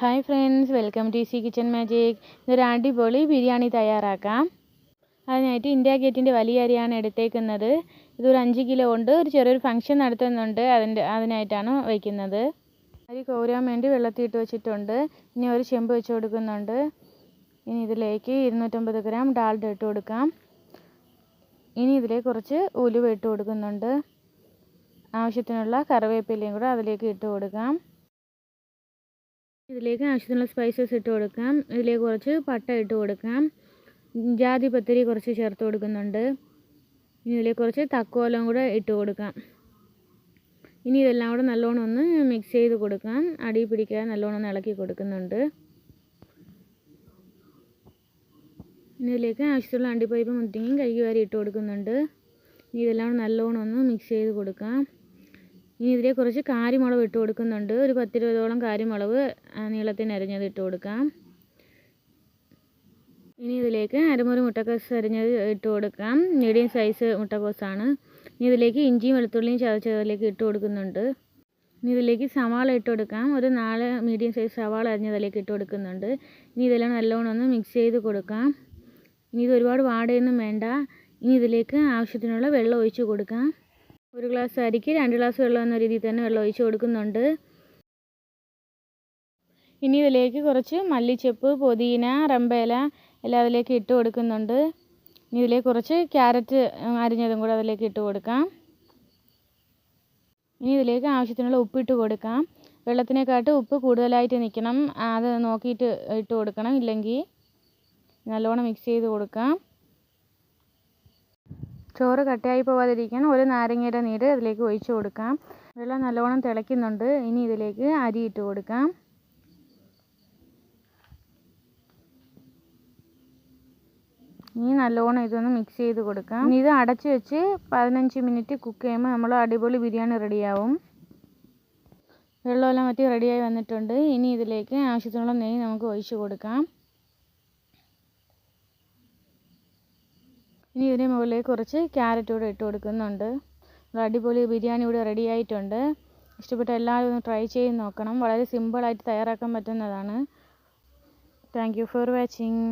Hi friends welcome to C kitchen magic ഇതൊരു അടിപൊളി ബിരിയാണി തയ്യാറാക്കാം. അതിനായിട്ട് ഇന്ത്യ ഗേറ്റിന്റെ വലിയ അരിയാണ് എടുത്തേക്കുന്നത്. ഇതൊരു അഞ്ച് കിലോ ഉണ്ട്. ഒരു ചെറിയൊരു ഫംഗ്ഷൻ നടത്തുന്നുണ്ട്. അതിന്റെ അതിനായിട്ടാണ് വയ്ക്കുന്നത്. അരി കോരാൻ വേണ്ടി വെള്ളത്തിയിട്ട് വെച്ചിട്ടുണ്ട്. ഇനി ഒരു ചെമ്പ് വെച്ച് കൊടുക്കുന്നുണ്ട്. ഇനി ഇതിലേക്ക് ഇരുന്നൂറ്റമ്പത് ഗ്രാം ഡാൽഡ ഇട്ട് കൊടുക്കാം. ഇനി ഇതിലേക്ക് കുറച്ച് ഉലുവ ഇട്ട് കൊടുക്കുന്നുണ്ട്. ആവശ്യത്തിനുള്ള കറിവേപ്പിലയും കൂടെ അതിലേക്ക് ഇട്ട് കൊടുക്കാം. ഇതിലേക്ക് ആവശ്യത്തിനുള്ള സ്പൈസസ് ഇട്ട് കൊടുക്കാം. ഇതിലേക്ക് കുറച്ച് പട്ട ഇട്ട് കൊടുക്കാം. ജാതി പത്തിരി കുറച്ച് ചേർത്ത് കൊടുക്കുന്നുണ്ട്. ഇനി ഇതിലേക്ക് കുറച്ച് തക്കോലം കൂടെ ഇട്ട് കൊടുക്കാം. ഇനി ഇതെല്ലാം കൂടെ നല്ലോണം ഒന്ന് മിക്സ് ചെയ്ത് കൊടുക്കാം. അടി പിടിക്കാൻ നല്ലോണം ഒന്ന് ഇളക്കി കൊടുക്കുന്നുണ്ട്. ഇനി ഇതിലേക്ക് ആവശ്യത്തിലുള്ള അണ്ടിപ്പരിപ്പ് മുത്തിങ്ങയും കഴുകി വാരി ഇട്ട് കൊടുക്കുന്നുണ്ട്. ഇനി ഇതെല്ലാം നല്ലോണം ഒന്ന് മിക്സ് ചെയ്ത് കൊടുക്കാം. ഇനി ഇതിലേക്ക് കുറച്ച് കാരിമുളക് ഇട്ട് കൊടുക്കുന്നുണ്ട്. ഒരു പത്തിരുപതോളം കാരിമുളക് നീളത്തിന് അരിഞ്ഞത് ഇട്ട് കൊടുക്കാം. ഇനി ഇതിലേക്ക് അരമുറി മുട്ടക്കോസ് അരിഞ്ഞത് ഇട്ട് കൊടുക്കാം. മീഡിയം സൈസ് മുട്ടക്കോസാണ്. ഇനി ഇതിലേക്ക് ഇഞ്ചിയും വെളുത്തുള്ളിയും ചതച്ചതിലേക്ക് ഇട്ട് കൊടുക്കുന്നുണ്ട്. ഇനി ഇതിലേക്ക് സവാള ഇട്ട് കൊടുക്കാം. ഒരു നാല് മീഡിയം സൈസ് സവാള അരിഞ്ഞതിലേക്ക് ഇട്ട് കൊടുക്കുന്നുണ്ട്. ഇനി ഇതെല്ലാം നല്ലോണം ഒന്ന് മിക്സ് ചെയ്ത് കൊടുക്കാം. ഇനി ഇത് ഒരുപാട് വാടയൊന്നും വേണ്ട. ഇനി ഇതിലേക്ക് ആവശ്യത്തിനുള്ള വെള്ളം ഒഴിച്ച് കൊടുക്കാം. ഒരു ഗ്ലാസ് അരിക്ക് രണ്ട് ഗ്ലാസ് വെള്ളം എന്ന രീതിയിൽ തന്നെ വെള്ളം ഒഴിച്ച് കൊടുക്കുന്നുണ്ട്. ഇനി ഇതിലേക്ക് കുറച്ച് മല്ലിച്ചെപ്പ് പുതിന റമ്പേല എല്ലാം അതിലേക്ക് ഇട്ട് കൊടുക്കുന്നുണ്ട്. ഇനി ഇതിലേക്ക് കുറച്ച് ക്യാരറ്റ് അരിഞ്ഞതും കൂടെ അതിലേക്ക് ഇട്ട് കൊടുക്കാം. ഇനി ഇതിലേക്ക് ആവശ്യത്തിനുള്ള ഉപ്പ് ഇട്ട് കൊടുക്കാം. വെള്ളത്തിനെക്കാട്ട് ഉപ്പ് കൂടുതലായിട്ട് നിൽക്കണം അത് നോക്കിയിട്ട് ഇട്ട് കൊടുക്കണം. ഇല്ലെങ്കിൽ നല്ലോണം മിക്സ് ചെയ്ത് കൊടുക്കാം. ചോറ് കട്ടയായി പോവാതിരിക്കാൻ ഒരു നാരങ്ങയുടെ നീര് അതിലേക്ക് ഒഴിച്ച് കൊടുക്കാം. വെള്ളം നല്ലോണം തിളയ്ക്കുന്നുണ്ട്. ഇനി ഇതിലേക്ക് അരി ഇട്ട് കൊടുക്കാം. ഇനി നല്ലോണം ഇതൊന്ന് മിക്സ് ചെയ്ത് കൊടുക്കാം. ഇനി ഇത് അടച്ച് വെച്ച് പതിനഞ്ച് മിനിറ്റ് കുക്ക് ചെയ്യുമ്പോൾ നമ്മൾ അടിപൊളി ബിരിയാണി റെഡിയാവും. വെള്ളമെല്ലാം വറ്റി റെഡിയായി വന്നിട്ടുണ്ട്. ഇനി ഇതിലേക്ക് ആവശ്യത്തിനുള്ള നെയ്യ് നമുക്ക് ഒഴിച്ചു കൊടുക്കാം. ഇനി ഇതിന് മുകളിലേക്ക് കുറച്ച് ക്യാരറ്റ് കൂടെ ഇട്ട് കൊടുക്കുന്നുണ്ട്. അടിപൊളി ബിരിയാണി ഇവിടെ റെഡി ആയിട്ടുണ്ട്. ഇഷ്ടപ്പെട്ട എല്ലാവരും ഒന്ന് ട്രൈ ചെയ്ത് നോക്കണം. വളരെ സിമ്പിളായിട്ട് തയ്യാറാക്കാൻ പറ്റുന്നതാണ്. Thank you for watching